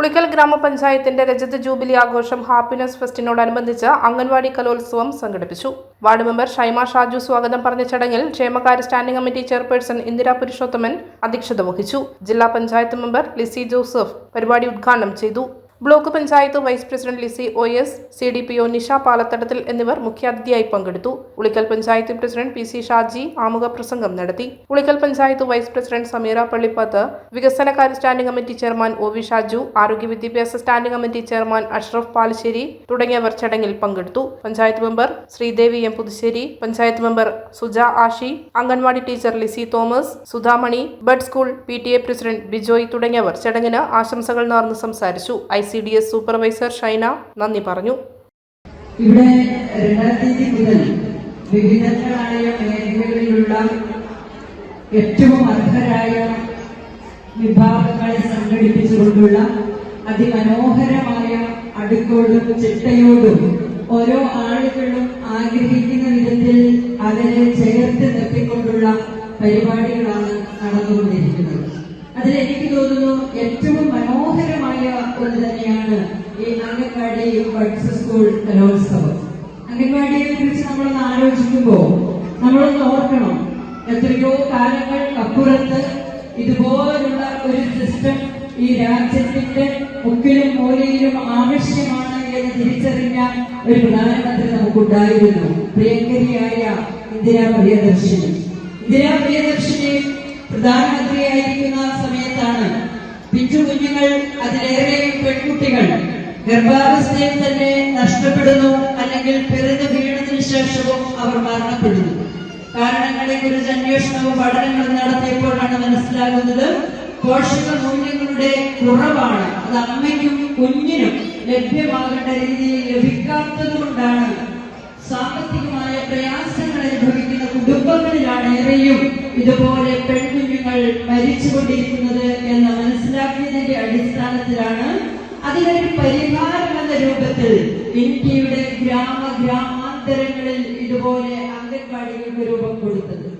ഉളിക്കൽ ഗ്രാമപഞ്ചായത്തിന്റെ രജത ജൂബിലി ആഘോഷം ഹാപ്പിനെസ് ഫെസ്റ്റിനോടനുബന്ധിച്ച് അംഗൻവാടി കലോത്സവം സംഘടിപ്പിച്ചു. വാർഡ് മെമ്പർ ഷൈമ ഷാജു സ്വാഗതം പറഞ്ഞ ചടങ്ങിൽ ക്ഷേമകാര്യ standing committee chairperson Indira Purushothaman അധ്യക്ഷത വഹിച്ചു. ജില്ലാ പഞ്ചായത്ത് മെമ്പർ ലിസി ജോസഫ് പരിപാടി ഉദ്ഘാടനം ചെയ്തു. Block panchayat vice president Lizy O S C D P O Nisha Palathadathil എന്നിവർ മുഖ്യാതിഥിയായി പങ്കെടുത്തു. Ulikkal panchayat president P C Shaji ആമുഖ പ്രസംഗം നടത്തി. ഉളിക്കൽ പഞ്ചായത്ത് വൈസ് പ്രസിഡന്റ് സമീറ പള്ളിപ്പത്ത് വികസനകാര്യ standing committee chairman O V Shaju ആരോഗ്യ വിദ്യാഭ്യാസ standing committee chairman Ashraf Palassery തുടങ്ങിയവർ ചടങ്ങിൽ പങ്കെടുത്തു. Panchayat member Sreedevi M Puthussery panchayat member Suja Ashi anganwadi teacher Lizy Thomas Sudhamani bud school P T A president Bijoy തുടങ്ങിയവർ ചടങ്ങിന് ആശംസകൾ നേർന്ന് സംസാരിച്ചു. I C D S supervisor Shaina നന്ദി പറഞ്ഞു. ഇവിടെ രണ്ടായിരത്തി മുതൽ വിവിധങ്ങളായ മേഖലകളിലുള്ള ഏറ്റവും അർഹരായ വിഭാഗങ്ങളെ സംഘടിപ്പിച്ചുകൊണ്ടുള്ള അതിമനോഹരമായ അടുക്കോടും ചിട്ടയോടും ഓരോ ആളുകളും ആഗ്രഹിക്കുന്ന വിധത്തിൽ അവരെ ചേർത്ത് നിർത്തിക്കൊണ്ടുള്ള പരിപാടികളാണ് നടന്നുകൊണ്ടിരിക്കുന്നത്. അതിൽ എനിക്ക് തോന്നുന്നു ഏറ്റവും മനോഹരമായ അംഗൻവാടി ബഡ്സ് സ്കൂൾ കലോത്സവം. അംഗൻവാടിയെ കുറിച്ച് നമ്മളൊന്ന് ആലോചിക്കുമ്പോൾ നമ്മളൊന്ന് ഓർക്കണം. എത്രയോ കാലങ്ങൾക്കപ്പുറത്ത് ഇതുപോലുള്ള ഒരു സിസ്റ്റം ഈ രാജ്യത്തിന്റെ മുക്കിലും മൂലയിലും ആവശ്യമാണ് എന്ന് തിരിച്ചറിഞ്ഞ ഒരു പ്രധാനമന്ത്രി നമുക്കുണ്ടായിരുന്നു. പ്രിയങ്കരിയായ ഇന്ദിരാ പ്രിയദർശിനി. ഇന്ദിരാ പ്രിയദർശിനി പ്രധാനമന്ത്രിയായിരിക്കുന്ന സമയത്താണ് പിഞ്ചു കുഞ്ഞുങ്ങൾ പെൺകുട്ടികൾ ഗർഭാവസ്ഥയിൽ തന്നെ നഷ്ടപ്പെടുന്നു അല്ലെങ്കിൽ പിറന്നു വീണതിനു ശേഷവും അവർ മരണപ്പെടുന്നു. കാരണങ്ങളെ കുറിച്ച് അന്വേഷണവും പഠനങ്ങളും നടത്തിയപ്പോഴാണ് മനസ്സിലാകുന്നത് പോഷക മൂല്യങ്ങളുടെ കുറവാണ്. അത് അമ്മയ്ക്കും കുഞ്ഞിനും ലഭ്യമാകേണ്ട രീതിയിൽ ലഭിക്കാത്തത് കൊണ്ടാണ്. സാമ്പത്തികമായ പ്രയാസങ്ങൾ അനുഭവിക്കുന്ന കുടുംബങ്ങളിലാണ് ഏറെയും ഇതുപോലെ പെൺകുഞ്ഞുങ്ങൾ മരിച്ചുകൊണ്ടിരിക്കുന്നത് എന്ന് മനസ്സിലാക്കിയതിന്റെ അടിസ്ഥാനത്തിലാണ് അതിനൊരു പരിഹാരം എന്ന രൂപത്തിൽ ഇന്ത്യയുടെ ഗ്രാമ ഗ്രാമാന്തരങ്ങളിൽ ഇതുപോലെ അംഗൻവാടികൾക്ക് രൂപം കൊടുത്തത്.